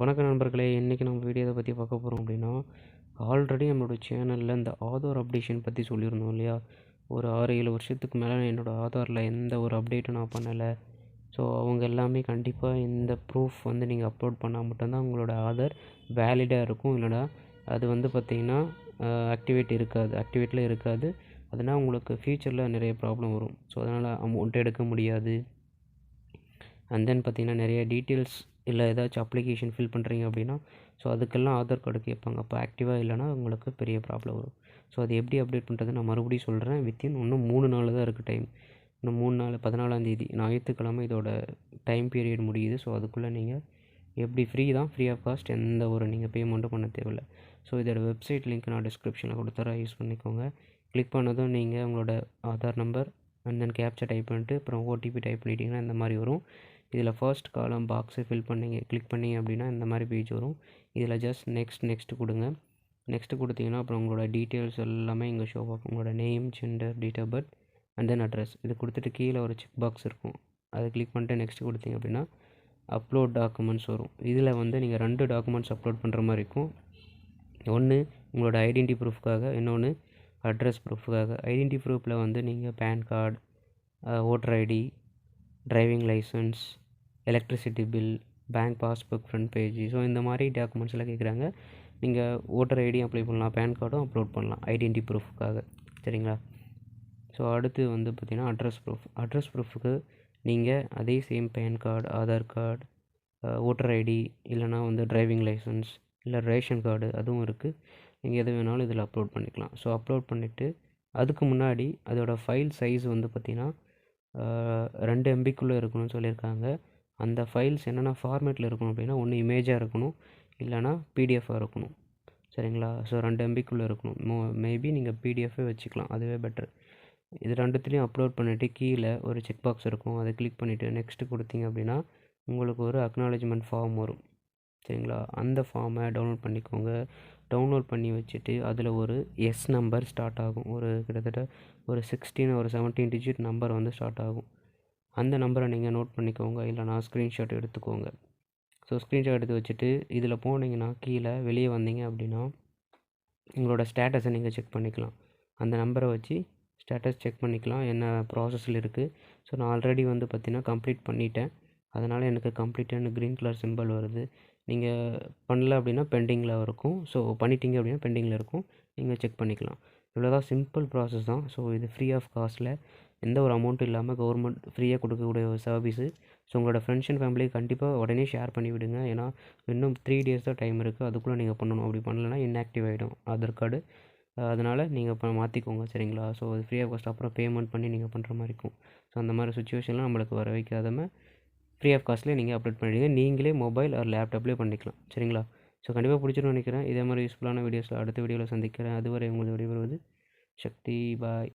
வணக்கம் நண்பர்களே இன்றைக்கி நம்ம வீடியோ பற்றி பார்க்க போகிறோம் அப்படின்னா ஆல்ரெடி நம்மளோட சேனலில் இந்த ஆதார் அப்டேஷன் பற்றி சொல்லியிருந்தோம் இல்லையா? ஒரு ஆறு ஏழு வருஷத்துக்கு மேலே என்னோடய ஆதாரில் எந்த ஒரு அப்டேட்டும் நான் பண்ணலை. ஸோ அவங்க எல்லாமே கண்டிப்பாக இந்த ப்ரூஃப் வந்து நீங்கள் அப்லோட் பண்ணால் மட்டும்தான் உங்களோட ஆதார் வேலிடாக இருக்கும். இல்லைனா அது வந்து பார்த்திங்கன்னா ஆக்டிவேட் இருக்காது ஆக்டிவேட்டில் இருக்காது. அதனால் உங்களுக்கு ஃப்யூச்சரில் நிறைய ப்ராப்ளம் வரும். ஸோ அதனால் அமௌண்ட் எடுக்க முடியாது. அண்ட் தென் பார்த்திங்கன்னா நிறைய டீட்டெயில்ஸ் இல்லை ஏதாச்சும் அப்ளிகேஷன் ஃபில் பண்ணுறீங்க அப்படின்னா ஸோ அதுக்கெல்லாம் ஆதார் கார்டு கேட்பாங்க. அப்போ ஆக்டிவாக இல்லைனா உங்களுக்கு பெரிய ப்ராப்ளம் வரும். ஸோ அது எப்படி அப்டேட் பண்ணுறது நான் மறுபடியும் சொல்கிறேன் வித்தின் இன்னும் மூணு நாள் தான் இருக்குது டைம் இன்னும் மூணு நாள் பதினாலாந்தேதி ஞாயிற்றுக்கிழமை இதோட டைம் பீரியட் முடியுது. ஸோ அதுக்குள்ளே நீங்கள் எப்படி ஃப்ரீ தான்? ஃப்ரீ ஆஃப் காஸ்ட் எந்த ஒரு நீங்கள் பேமெண்ட்டும் பண்ண தேவையில்லை. ஸோ இதோட வெப்சைட் லிங்க் நான் டிஸ்கிரிப்ஷனில் கொடுத்துறேன். யூஸ் பண்ணிக்கோங்க. கிளிக் பண்ணதும் நீங்கள் உங்களோட Aadhaar number and then capture type பண்ணிட்டு அப்புறம் ஓடிபி டைப் பண்ணிட்டீங்கன்னா இந்த மாதிரி வரும். இதில் ஃபர்ஸ்ட் காலம் பாக்ஸை ஃபில் பண்ணிங்க கிளிக் பண்ணிங்க அப்படின்னா இந்த மாதிரி பேஜ் வரும். இதில் ஜஸ்ட் நெக்ஸ்ட் நெக்ஸ்ட் கொடுங்க. நெக்ஸ்ட்டு கொடுத்தீங்கன்னா அப்புறம் உங்களோட டீட்டெயில்ஸ் எல்லாமே இங்கே ஷோ ஆகும் உங்களோட name gender date of birth and then address இது கொடுத்துட்டு கீழே ஒரு செக் பாக்ஸ் இருக்கும். அதை கிளிக் பண்ணிட்டு நெக்ஸ்ட் கொடுத்தீங்க அப்படின்னா அப்லோட் டாக்குமெண்ட்ஸ் வரும். இதில் வந்து நீங்கள் ரெண்டு டாக்குமெண்ட்ஸ் அப்லோட் பண்ணுற மாதிரி இருக்கும். ஒன்று உங்களோட ஐடென்டி ப்ரூஃப்க்காக இன்னொன்று அட்ரஸ் ப்ரூஃப்க்காக ஐடென்டி ப்ரூஃபில் வந்து நீங்கள் PAN card voter ID driving licence electricity bill bank passbook front page so இந்த மாதிரி டாக்குமெண்ட்ஸ் எல்லாம் கேட்குறாங்க நீங்கள் ஓட்டர் ஐடியும் அப்ளை பண்ணலாம் பேன் கார்டும் அப்லோட் பண்ணலாம் ஐடென்டி ப்ரூஃப்க்காக சரிங்களா? ஸோ அடுத்து வந்து பார்த்திங்கன்னா அட்ரஸ் ப்ரூஃப் அட்ரஸ் ப்ரூஃபுக்கு நீங்கள் அதே same PAN card Aadhaar card voter ID இல்லைனா வந்து டிரைவிங் லைசன்ஸ் இல்லை ரேஷன் கார்டு அதுவும் இருக்குது நீங்கள் எது வேணாலும் இதில் அப்லோட் பண்ணிக்கலாம். ஸோ அப்லோட் பண்ணிவிட்டு அதுக்கு முன்னாடி அதோடய ஃபைல் சைஸ் வந்து பார்த்திங்கன்னா ரெண்டு எம்பிக்குள்ளே இருக்கணும்னு சொல்லியிருக்காங்க. அந்த ஃபைல்ஸ் என்னென்ன ஃபார்மேட்டில் இருக்கணும் அப்படின்னா ஒன்று இமேஜாக இருக்கணும் இல்லைனா பிடிஎஃபாக இருக்கணும். சரிங்களா? ஸோ ரெண்டு எம்பிக்குள்ளே இருக்கணும். மோ மேபி நீங்கள் பிடிஎஃபே வச்சுக்கலாம். அதுவே பெட்ரு இது ரெண்டுத்துலேயும் அப்லோட் பண்ணிவிட்டு கீழே ஒரு செக் பாக்ஸ் இருக்கும். அதை கிளிக் பண்ணிவிட்டு நெக்ஸ்ட்டு கொடுத்தீங்க அப்படின்னா உங்களுக்கு ஒரு அக்னாலஜ்மெண்ட் ஃபார்ம் வரும். சரிங்களா? அந்த ஃபார்மை டவுன்லோட் பண்ணிக்கோங்க. டவுன்லோட் பண்ணி வச்சுட்டு அதில் ஒரு எஸ் நம்பர் ஸ்டார்ட் ஆகும். ஒரு கிட்டத்தட்ட ஒரு சிக்ஸ்டீன் ஒரு செவன்டீன் டிஜிட் நம்பர் வந்து ஸ்டார்ட் ஆகும். அந்த நம்பரை நீங்கள் நோட் பண்ணிக்கோங்க. இல்லைனா ஸ்க்ரீன்ஷாட் எடுத்துக்கோங்க. ஸோ ஸ்க்ரீன்ஷாட் எடுத்து வச்சுட்டு இதில் போனீங்கன்னா கீழே வெளியே வந்தீங்க அப்படின்னா உங்களோட ஸ்டேட்டஸை நீங்கள் செக் பண்ணிக்கலாம். அந்த நம்பரை வச்சு ஸ்டேட்டஸ் செக் பண்ணிக்கலாம். என்ன ப்ராசஸில் இருக்குது ஸோ நான் ஆல்ரெடி வந்து பார்த்திங்கன்னா கம்ப்ளீட் பண்ணிட்டேன். அதனால் எனக்கு கம்ப்ளீட்டான க்ரீன் கலர் சிம்பிள் வருது. நீங்கள் பண்ணல அப்படின்னா பெண்டிங்கில் இருக்கும். ஸோ பண்ணிட்டீங்க அப்படின்னா பெண்டிங்கில் இருக்கும். நீங்கள் செக் பண்ணிக்கலாம். இவ்வளோதான் சிம்பிள் ப்ராசஸ் தான். ஸோ இது ஃப்ரீ ஆஃப் காஸ்ட்டில் எந்த ஒரு அமௌண்ட்டும் இல்லாமல் கவர்மெண்ட் ஃப்ரீயாக கொடுக்கக்கூடிய ஒரு சர்வீஸு ஸோ உங்களோட ஃப்ரெண்ட்ஸ் அண்ட் ஃபேமிலி கண்டிப்பாக உடனே ஷேர் பண்ணி விடுங்க. ஏன்னா இன்னும் த்ரீ டேஸ் தான் டைம் இருக்குது அதுக்குள்ளே நீங்கள் பண்ணணும். அப்படி பண்ணலைன்னா இன்ஆக்டிவ் ஆகிடும் ஆதார் கார்டு அதனால் நீங்கள் இப்போ மாற்றிக்கோங்க சரிங்களா? ஸோ அது ஃப்ரீ ஆஃப் காஸ்ட் அப்புறம் பேமெண்ட் பண்ணி நீங்கள் பண்ணுற மாதிரி இருக்கும். ஸோ அந்த மாதிரி சுச்சுவேஷன்லாம் நம்மளுக்கு வர வைக்காதம ஃப்ரீ ஆஃப் காஸ்ட்லேயே நீங்கள் அப்டேட் பண்ணிவிடுங்க நீங்களே மொபைல் ஆர் லேப்டாப்லேயே பண்ணிக்கலாம். சரிங்களா? ஸோ கண்டிப்பாக பிடிச்சிருன்னு நினைக்கிறேன். இதே மாதிரி யூஸ்ஃபுல்லான வீடியோஸில் அடுத்த வீடியோவில் சந்திக்கிறேன். அதுவரை உங்களுக்கு விடைபெறுவது சக்தி. பாய்